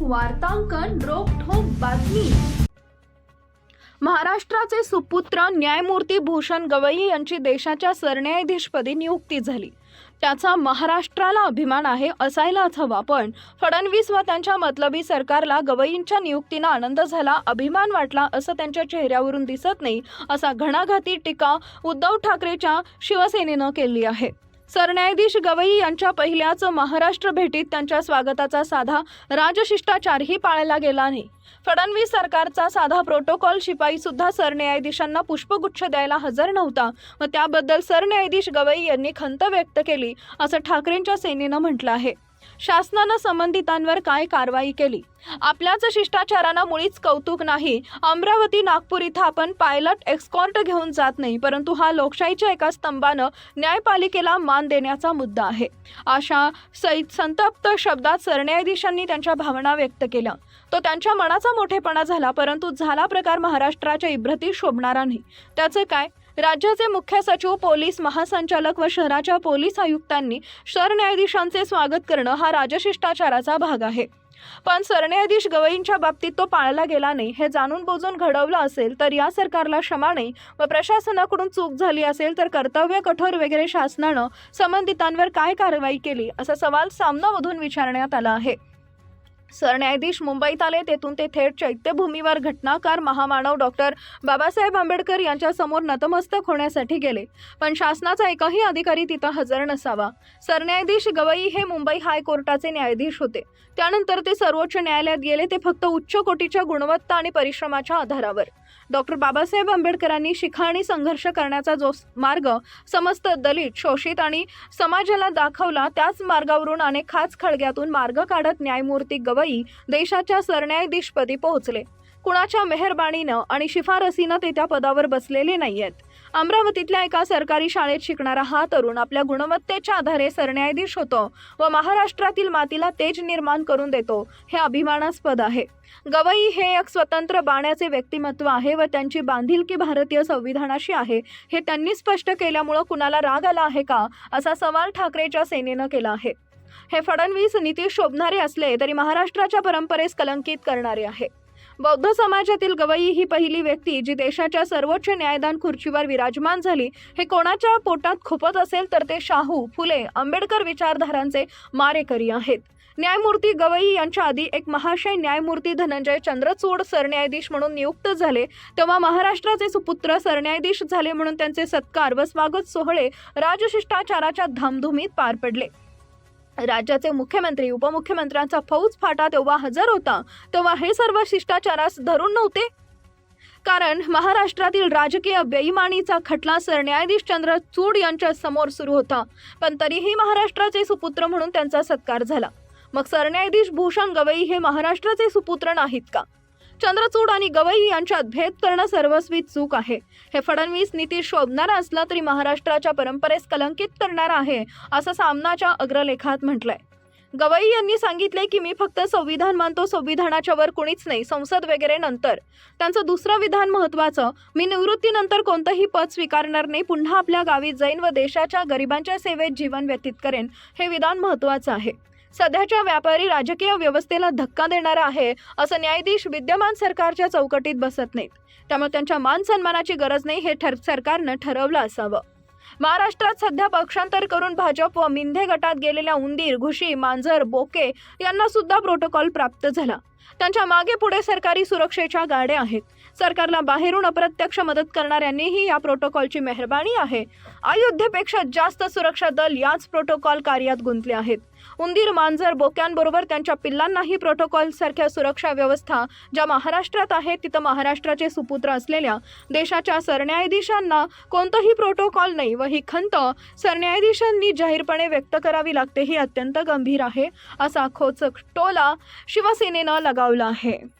वार्तांकन रोखोक बातमी. महाराष्ट्राचे सुपुत्र न्यायमूर्ती भूषण गवई यांची देशाच्या सरन्यायाधीशपदी नियुक्ती झाली. त्याचा महाराष्ट्राला अभिमान आहे असायलाच हवा पण फडणवीस व त्यांच्या मतलबी सरकारला गवईंच्या नियुक्तीनं आनंद झाला अभिमान वाटला असं त्यांच्या चेहऱ्यावरून दिसत नाही असा घणाघाती टीका उद्धव ठाकरेच्या शिवसेनेनं केली आहे. सरन्यायाधीश गवई यांच्या पहिल्याच महाराष्ट्र भेटीत त्यांच्या स्वागताचा साधा राजशिष्टाचारही पाळला गेला नाही. फडणवीस सरकारचा साधा प्रोटोकॉल शिपाई सुद्धा सरन्यायाधीशांना पुष्पगुच्छ द्यायला हजर नव्हता. व त्याबद्दल सरन्यायाधीश गवई यांनी खंत व्यक्त केली असं ठाकरेंच्या सेनेनं म्हटलं आहे. शासनानं संबंधितांवर काय कारवाई केली? आपल्याच शिष्टाचारानं मुळीच कौतुक नाही. अमरावती नागपूर इथं आपण पायलट एक्सकॉर्ट घेऊन जात नाही परंतु हा लोकशाहीच्या एका स्तंभानं न्यायपालिकेला मान देण्याचा मुद्दा आहे. अशा सै संतप्त शब्दात सरन्यायाधीशांनी त्यांच्या भावना व्यक्त केल्या. तो त्यांच्या मनाचा मोठेपणा झाला परंतु झाला प्रकार महाराष्ट्राच्या इब्रती शोभणारा नाही. त्याचं काय? राज्याचे मुख्य सचिव पोलीस महासंचालक व शहराच्या पोलीस आयुक्तांनी सरन्यायाधीशांचे स्वागत करणं हा राजशिष्टाचाराचा भाग आहे. पण सरन्यायाधीश गवईंच्या बाबतीत तो पाळला गेला नाही हे जाणून बुजून घडवलं असेल तर या सरकारला क्षमा नाही व प्रशासनाकडून चूक झाली असेल तर कर्तव्य कठोर वगैरे शासनानं संबंधितांवर काय कारवाई केली असा सवाल सामनामधून विचारण्यात आला आहे. सरन्यायाधीश मुंबईत आले तेथून ते थेट चैत्यभूमीवर घटनाकार महामानव डॉक्टर बाबासाहेब आंबेडकर यांच्या समोर नतमस्तक होण्यासाठी गेले. पण शासनाचा एकही अधिकारी तिथं हजर नसावा. सरन्यायाधीश गवई हे मुंबई हायकोर्टाचे न्यायाधीश होते. त्यानंतर ते सर्वोच्च न्यायालयात गेले ते फक्त उच्च कोटीच्या गुणवत्ता आणि परिश्रमाच्या आधारावर. डॉक्टर बाबासाहेब आंबेडकरांनी शिखा आणि संघर्ष करण्याचा जो मार्ग समस्त दलित शोषित आणि समाजाला दाखवला त्याच मार्गावरून अनेक खाच खळग्यातून मार्ग काढत न्यायमूर्ती गवई देशाच्या सरन्यायाधीशपदी पोहोचले. कुणाच्या मेहरबाणीनं आणि शिफारसीनं ते त्या पदावर बसलेले नाही आहेत अमरावतीतल्या एका सरकारी शाळेत शिकणारा हा तरुण आपल्या गुणवत्तेच्या आधारे सरन्यायाधीश होतो व महाराष्ट्रातील मातीला तेज निर्माण करून देतो. हे अभिमानास्पद आहे. गवई हे एक स्वतंत्र बाण्याचे व्यक्तिमत्व आहे व त्यांची बांधिलकी भारतीय संविधानाशी आहे. हे त्यांनी स्पष्ट केल्यामुळं कुणाला राग आला आहे का? असा सवाल ठाकरेच्या सेनेनं केला आहे. हे फडणवीस नितीश शोभणारे असले तरी महाराष्ट्राच्या परंपरेस कलंकित करणारे आहे. बौद्ध समाजातील गवई ही पहिली व्यक्ती जी देशाच्या सर्वोच्च न्यायदान खुर्चीवर विराजमान झाली. हे कोणाच्या पोटात खुपत असेल तर ते शाहू फुले आंबेडकर विचारधारांचे मारेकरी आहेत. न्यायमूर्ती गवई यांच्या आधी एक महाशय न्यायमूर्ती धनंजय चंद्रचूड सरन्यायाधीश म्हणून नियुक्त झाले. तेव्हा महाराष्ट्राचे सुपुत्र सरन्यायाधीश झाले म्हणून त्यांचे सत्कार व स्वागत सोहळे राजशिष्टाचाराच्या धामधुमीत पार पडले. राज्याचे मुख्यमंत्री उपमुख्यमंत्र्यांचा फौज फाटा तेव्हा हजर होता तेव्हा हे सर्व शिष्टाचारास धरून नव्हते. कारण महाराष्ट्रातील राजकीय बेईमानीचा खटला सरन्यायाधीश चंद्रचूड यांच्या समोर सुरू होता पण तरीही महाराष्ट्राचे सुपुत्र म्हणून त्यांचा सत्कार झाला. मग सरन्यायाधीश भूषण गवई हे महाराष्ट्राचे सुपुत्र नाहीत का? चंद्रचूड आणि गवई यांच्यात भेद करणं सर्वस्वी चूक आहे. हे फडणवीस नितीश शोभणारा असला तरी महाराष्ट्राच्या परंपरेस कलंकित करणारा आहे असं सामनाच्या अग्रलेखात म्हटलंय. गवई यांनी सांगितले की मी फक्त संविधान मानतो संविधानाच्या वर कुणीच नाही संसद वगैरे नंतर. त्यांचं दुसरं विधान महत्वाचं मी निवृत्तीनंतर कोणतंही पद स्वीकारणार नाही पुन्हा आपल्या गावी जाईन व देशाच्या गरिबांच्या सेवेत जीवन व्यतीत करेन हे विधान महत्वाचं आहे. सध्याच्या व्यापारी राजकीय व्यवस्थेला धक्का देणारा आहे असं न्यायाधीश विद्यमान सरकारच्या चौकटीत बसत नाहीत. त्यामुळे त्यांच्या मान सन्मानाची गरज नाही हे ठर सरकारनं ठरवलं असावं. महाराष्ट्रात सध्या पक्षांतर करून भाजप व मिंधे गटात गेलेल्या उंदीर घुशी मांजर बोके यांना सुद्धा प्रोटोकॉल प्राप्त झाला. त्यांच्या मागे पुढे सरकारी सुरक्षेच्या गाड्या आहेत. सरकारला बाहेरून अप्रत्यक्ष मदत करणाऱ्यांनीही या प्रोटोकॉलची मेहरबानी आहे. अयोध्येपेक्षा जास्त सुरक्षा दल याच प्रोटोकॉल कार्यात गुंतले आहेत. उंदीर मांजर बोक्यांबरोबर त्यांच्या पिल्लांनाही प्रोटोकॉल सारख्या सुरक्षा व्यवस्था ज्या महाराष्ट्रात आहेत तिथं महाराष्ट्राचे सुपुत्र असलेल्या देशाच्या सरन्यायाधीशांना कोणतंही प्रोटोकॉल नाही व ही खंत सरन्यायाधीशांनी जाहीरपणे व्यक्त करावी लागते ही अत्यंत गंभीर आहे असा खोचक टोला शिवसेनेनं लगावला आहे.